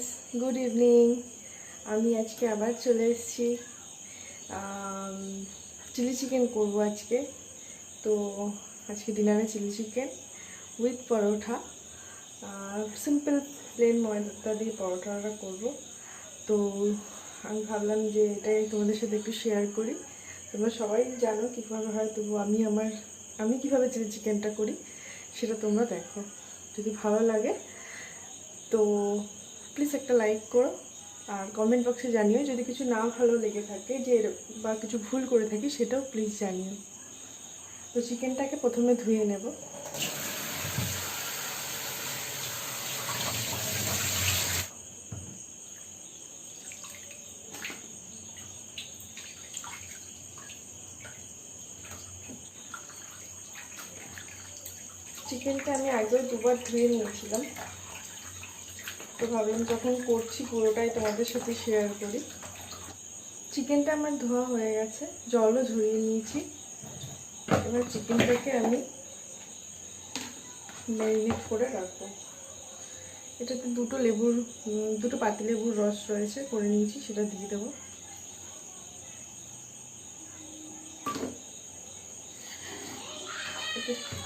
Friends good evening আমি আজকে আবার চলে এসেছি। চিলি চিকেন করব আজকে। তো আজকে ডিনারে chilli chicken with paratha. Simple plain ময়দা দিয়ে পরোটাটা করব। তো আমি ভাবলাম যে এটাই তোমাদের সাথে একটু শেয়ার করি। তোমরা সবাই জানো কীভাবে হয়, তবু আমি আমার, আমি কীভাবে চিলি চিকেনটা করি, সেটা তোমরা দেখো। যদি ভালো লাগে, তো প্লিজ একটা লাইক করো আর কমেন্ট বক্সে জানিও, যদি কিছু না ভালো লেগে থাকে যে বা কিছু ভুল করে থাকি সেটাও প্লিজ জানিও। তো চিকেনটাকে প্রথমে ধুয়ে নেব। চিকেনটা আমি আগেও দুবার ধুয়ে নিয়েছিলাম। তো ভাবলাম যখন করছি পুরোটাই তোমাদের সাথে শেয়ার করি। চিকেনটা আমার ধোয়া হয়ে গেছে, জলও ঝরিয়ে নিয়েছি। এবার চিকেনটাকে আমি ম্যারিনেট করে রাখব। এটাতে দুটো লেবুর দুটো পাতি লেবুর রস রয়েছে, করে নিয়েছি, সেটা দিয়ে দেবো। এটা এটা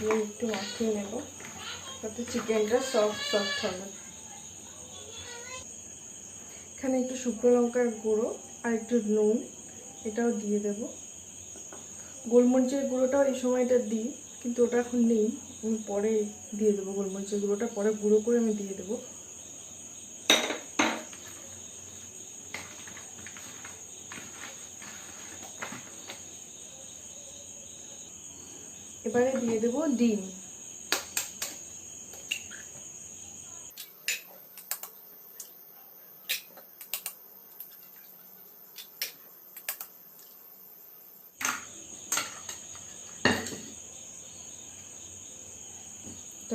দিয়ে একটু মাখিয়ে নেব। তাতে চিকেনটা সফট সফট হবে। এখানে একটু শুকনো লঙ্কার গুঁড়ো আর একটু নুন, এটাও দিয়ে দেব। গোলমরিচের গুঁড়োটাও এই সময়টা দিই, কিন্তু ওটা এখন নেই। আমি পরে দিয়ে দেবো গোলমরিচের গুঁড়োটা, পরে গুঁড়ো করে আমি দিয়ে দেবো। এবারে দিয়ে দেব ডিম।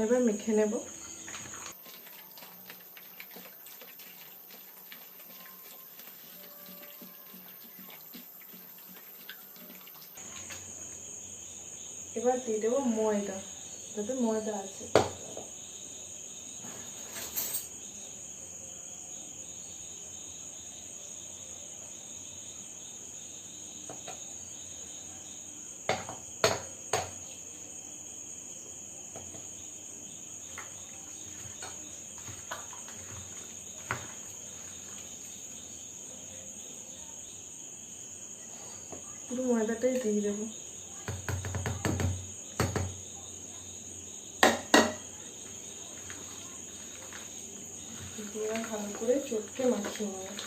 এবার মেখে নেব। এবার দিয়ে দেবো ময়দা যাতে ময়দা আছে পুরো ময়দাটাই দিয়ে দেবো চটকে মাখিয়ে নেব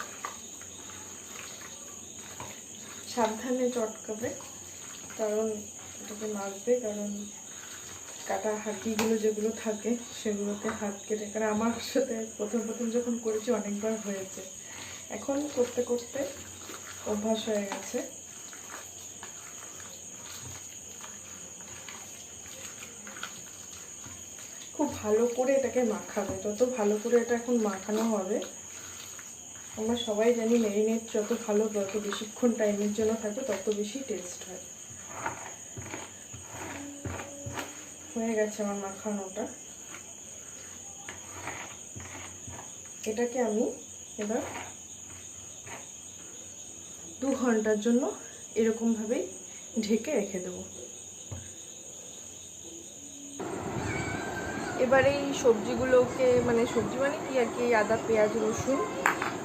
সাবধানে চটকাবে, কারণ এটাকে মাখবে, কারণ কাটা হাড্ডিগুলো যেগুলো থাকে সেগুলোতে হাত কেটে কারণ আমার সাথে প্রথম প্রথম যখন করেছি, অনেকবার হয়েছে। এখন করতে করতে অভ্যাস হয়ে গেছে। খুব ভালো করে এটাকে মাখাবে। যত ভালো করে এটা এখন মাখানো হবে আমরা সবাই জানি ম্যারিনেট যত ভালো, যত বেশিক্ষণ টাইমের জন্য থাকে, তত বেশি টেস্ট হয়। হয়ে গেছে আমার মাখানোটা। এটাকে আমি এবার দু ঘণ্টার জন্য এরকমভাবেই ঢেকে রেখে দেবো। এবার এই সবজিগুলোকে মানে সবজি মানে কি আর কি, আদা, পেঁয়াজ, রসুন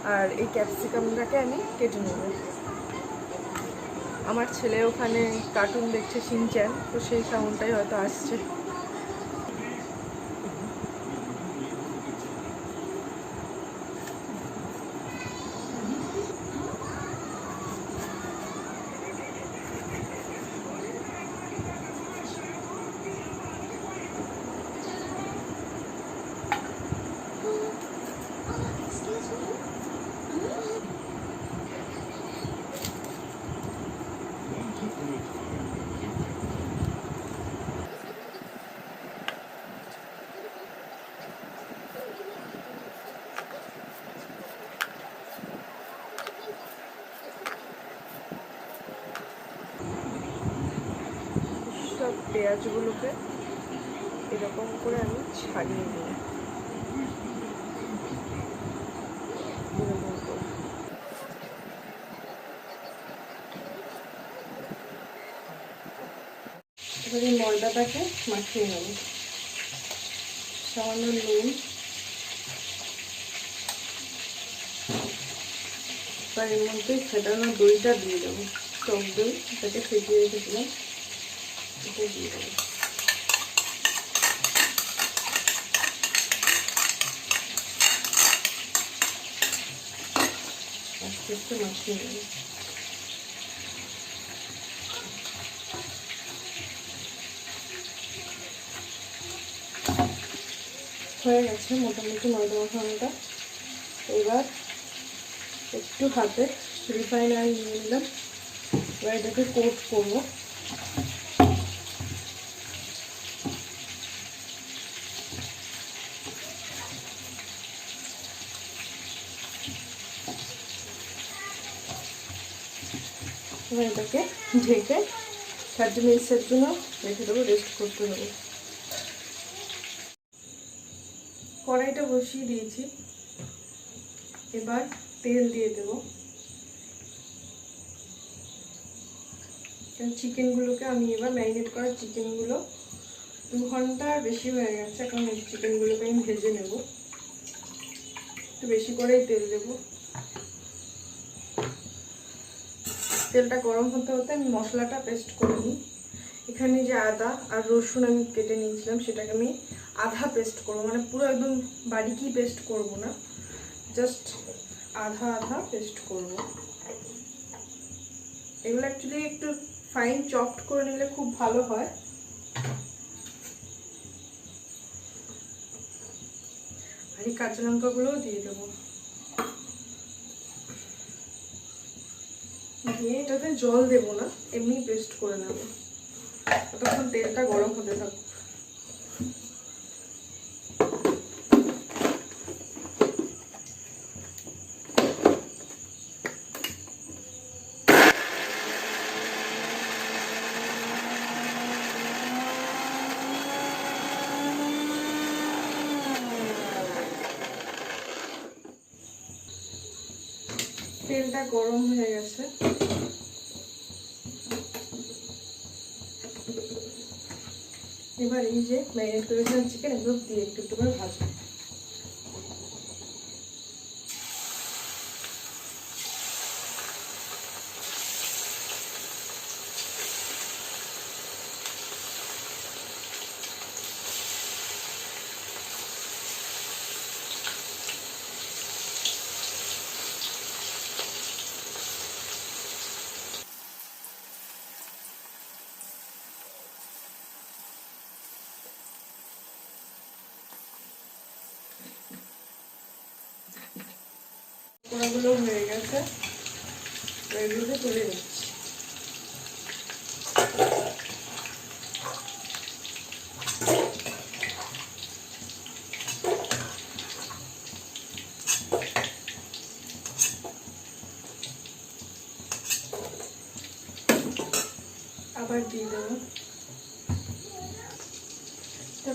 আর এই ক্যাপসিকামটাকে আমি কেটে নেব। আমার ছেলে ওখানে কার্টুন দেখছে সিনচ্যান তো সেই সাউন্ডটাই হয়তো আসছে। পেঁয়াজগুলোকে এরকম করে আমি ছাড়িয়ে নিই। এবার এই ময়দাটাকে মাখিয়ে নেব। সামান্য নুন। এবার এর মধ্যে ফেটানো দইটা দিয়ে দেবো। টক দই, এটাকে ফেটিয়ে রেখেছিলাম। এটা দিয়ে দেবো আস্তে মাখিয়ে হয়ে গেছে মোটামুটি ময়দা মাখানোটা এবার একটু হাতে রিফাইন অয়েল নিয়ে নিলাম। এবার এটাকে কোট করব। এবার এটাকে ঢেকে থার্টি মিনিটসের জন্য রেখে দেবো রেস্ট করতে দেবো কড়াইটা বসিয়ে দিয়েছি। এবার তেল দিয়ে দেব। চিকেনগুলোকে আমি এবার ম্যারিনেট করা চিকেনগুলো। দু ঘণ্টার বেশি হয়ে গেছে, এখন চিকেনগুলোকে আমি ভেজে নেব। একটু বেশি করেই তেল দেব। তেলটা গরম হতে হতে আমি মশলাটা পেস্ট করে নিই। এখানে যে আদা আর রসুন আমি কেটে নিয়েছিলাম, সেটাকে আমি আধা পেস্ট করব। মানে পুরো একদম বারিকি পেস্ট করব না। জাস্ট আধা আধা পেস্ট করব। এগুলো অ্যাকচুয়ালি একটু ফাইন চপড করে নিলে খুব ভালো হয়। আর এই কাঁচা লঙ্কাগুলোও দিয়ে দেবো। দিয়ে এটাতে জল দেবো না, এমনি পেস্ট করে নেব। ততক্ষণ তেলটা গরম হতে থাকুক। তেলটা গরম হয়ে গেছে। এবার এই যে ম্যারিনেট করেছিলাম চিকেন এগুলো দিয়ে একটু একটু করে ভাজবো। পোড়াগুলো হয়ে গেছে। এগুলোকে তুলে নিচ্ছি। আবার দিয়ে দেবো।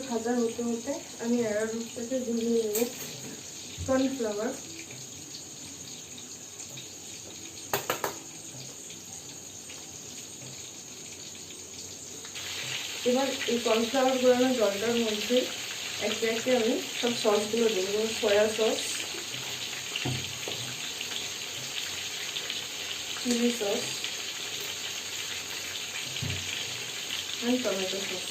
ভাজা হতে হতে আমি অ্যারারুটটাকে গুলিয়ে নেব। কর্নফ্লাওয়ার এবার এই কর্নফ্লাওয়ার গোলানো জলটার মধ্যে একে একে আমি সব সসগুলো দেবো, যেমন soya sauce chilli sauce tomato sauce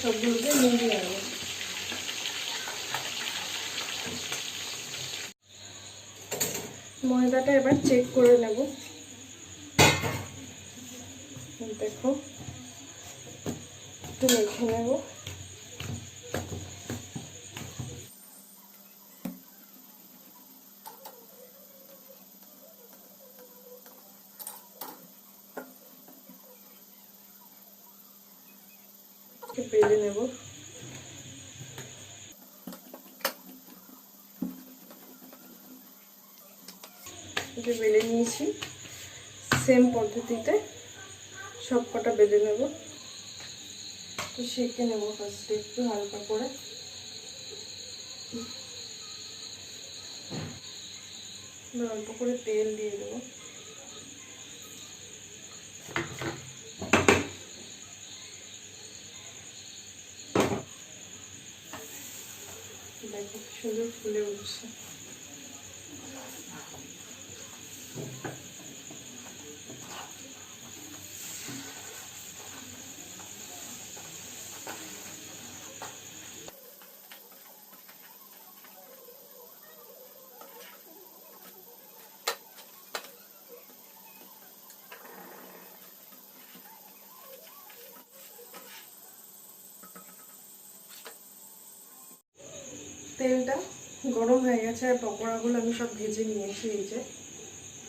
সবগুলোকে মিলিয়ে নেব। ময়দাটা এবার চেক করে নেব। দেখো একটু মেখে নেব। বেলে নেব যে নিয়েছি সেম পদ্ধতিতে সব কটা বেঁধে নেব। তো সেঁকে নেব ফার্স্টে একটু হালকা করে। অল্প করে তেল দিয়ে দেবো। দেখো, সুন্দর ফুলে উঠছে। তেলটা গরম হয়ে গেছে আর পকোড়াগুলো আমি সব ভেজে নিয়েছি এই যে।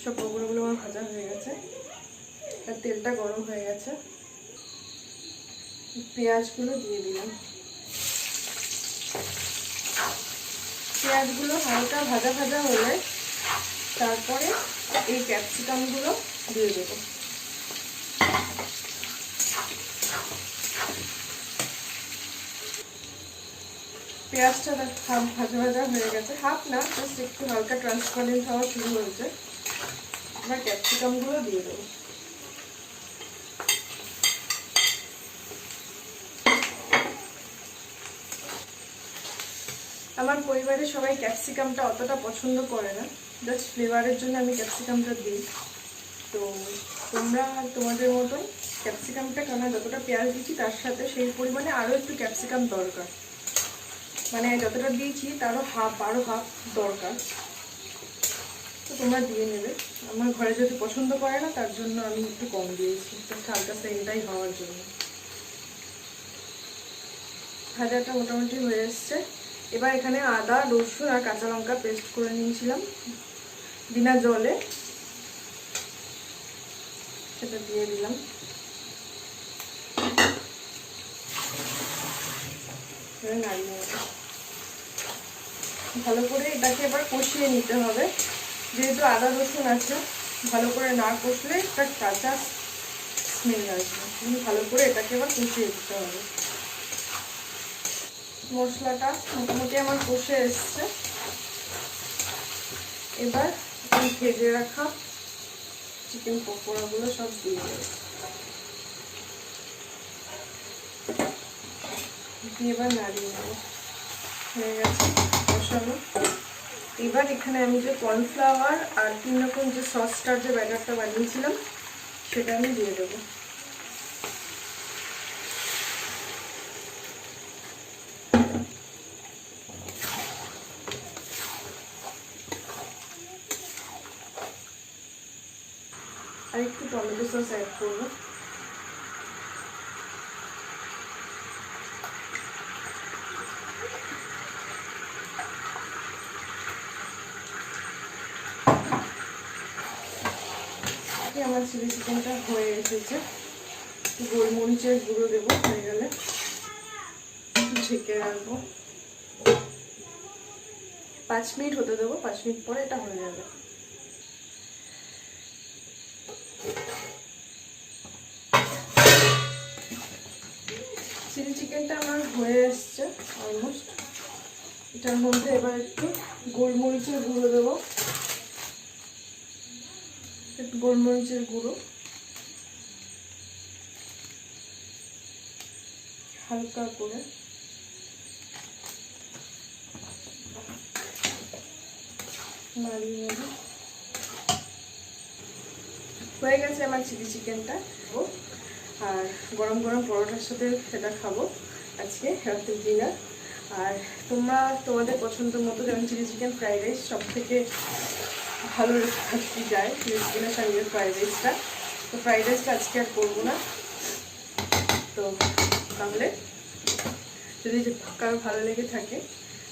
সব পকোড়াগুলো আমার ভাজা হয়ে গেছে। আর তেলটা গরম হয়ে গেছে। পেঁয়াজগুলো দিয়ে দিলাম। পেঁয়াজগুলো হালকা ভাজা ভাজা হলে তারপরে এই ক্যাপসিকামগুলো দিয়ে দেবো। পেঁয়াজটা হাফ ভাজা ভাজা হয়ে গেছে। হাফ না জাস্ট একটু হালকা ট্রান্সপারেন্ট হওয়া শুরু হয়েছে। এবার ক্যাপসিকামগুলো দিয়ে দেবো। আমার পরিবারের সবাই ক্যাপসিকামটা অতটা পছন্দ করে না। জাস্ট ফ্লেভারের জন্য আমি ক্যাপসিকামটা দিই। তো তোমরা তোমাদের মতন ক্যাপসিকামটা কেন যতটা পেঁয়াজ দিচ্ছি, তার সাথে সেই পরিমাণে আরও একটু ক্যাপসিকাম দরকার। মানে যতটা দিয়েছি তারও হাফ আরও হাফ দরকার। তো তোমরা দিয়ে নেবে। আমার ঘরে যদি পছন্দ করে না, তার জন্য আমি একটু কম দিয়েছি। হালকা সেন্টাই হওয়ার জন্য। ভাজাটা মোটামুটি হয়ে এসছে। এবার এখানে আদা, রসুন আর কাঁচা লঙ্কা পেস্ট করে নিয়েছিলাম বিনা জলে। সেটা দিয়ে দিলাম। নাড়িয়ে ভালো করে এটাকে এবার কষিয়ে নিতে হবে। যেহেতু আদা, রসুন আছে, ভালো করে না কষলে একটা কাঁচা স্মেল আসবে। তুমি ভালো করে এটাকে এবার কষিয়ে দিতে হবে। মশলাটা মোটামুটি আমার কষে এসছে। এবার এই ভেজে রাখা চিকেন পকোড়াগুলো সব দিয়ে দেবে। এবার নাড়িয়ে নেব। হয়ে গেছে। বসানো এবার এখানে আমি যে কর্নফ্লাওয়ার আর তিন রকম যে সসটার যে ব্যাটারটা বানিয়েছিলাম, সেটা আমি দিয়ে দেবো। আর একটু টমেটো সস অ্যাড করব। আমার চিলি চিকেনটা হয়ে এসেছে। গোলমরিচের গুঁড়ো দেবো, হয়ে গেলে ঢেকে রাখব। পাঁচ মিনিট হতে দেবো, পাঁচ মিনিট পরে এটা হয়ে যাবে। চিলি চিকেনটা আমার হয়ে এসছে অলমোস্ট এটার মধ্যে এবার একটু গোলমরিচের গুঁড়ো দেবো। গোলমরিচের গুঁড়ো। হালকা করে। হয়ে গেছে আমার চিলি চিকেনটা। আর গরম গরম পরোটার সাথে সেটা খাব। আজকে রাতের ডিনার আর তোমরা তোমাদের পছন্দ মতো যেমন চিলি চিকেন ফ্রাইড রাইস সব থেকে ভালো থাকতে যায় চিকেনের সঙ্গে ফ্রাইড রাইসটা তো ফ্রাইড রাইসটা আজকে আর করব না। তো তাহলে যদি কারও ভালো লেগে থাকে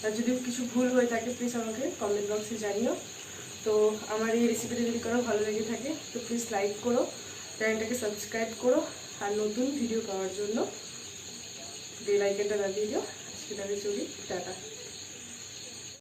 আর যদি কিছু ভুল হয়ে থাকে প্লিজ আমাকে কমেন্ট বক্সে জানিও। তো আমার এই রেসিপিটা যদি কারও ভালো লেগে থাকে, তো প্লিজ লাইক করো চ্যানেলটাকে সাবস্ক্রাইব করো, আর নতুন ভিডিও পাওয়ার জন্য বেল আইকনটা দাবিয়ে দিও। আজকে তাহলে চলি, টাটা।